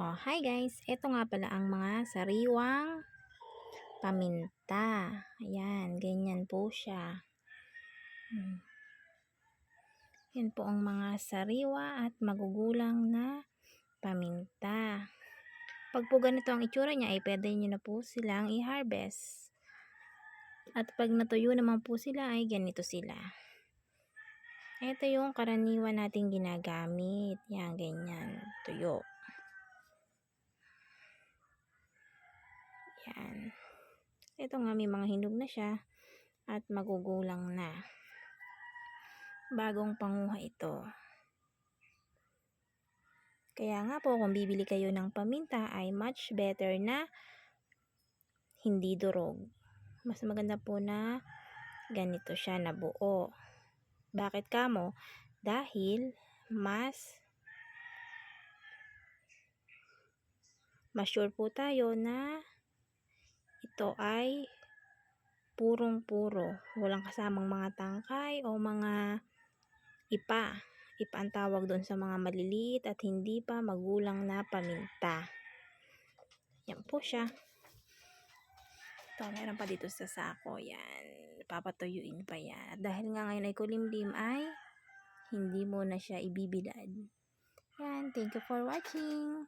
Oh, hi guys. Ito nga pala ang mga sariwang paminta. Ayan, ganyan po siya. Hmm. Yan po ang mga sariwa at magugulang na paminta. Pag po ganito ang itsura niya, ay pwede nyo na po silang i-harvest. At pag natuyo naman po sila, ay ganito sila. Ito yung karaniwan nating ginagamit. Yan, ganyan. Tuyo. Yan. Ito nga may mga hinog na siya at magugulang na. Bagong panguha ito. Kaya nga po kung bibili kayo ng paminta ay much better na hindi durog. Mas maganda po na ganito siya na buo. Bakit kamo? Dahil mas mas sure po tayo na ito ay purong-puro. Walang kasamang mga tangkay o mga ipa. Ipa ang tawag doon sa mga maliliit at hindi pa magulang na paminta. Yan po siya. Ito, meron pa dito sa sako. Yan. Papatuyuin pa yan. At dahil nga ngayon ay kulimlim ay hindi mo na siya ibibilad. Yan. Thank you for watching.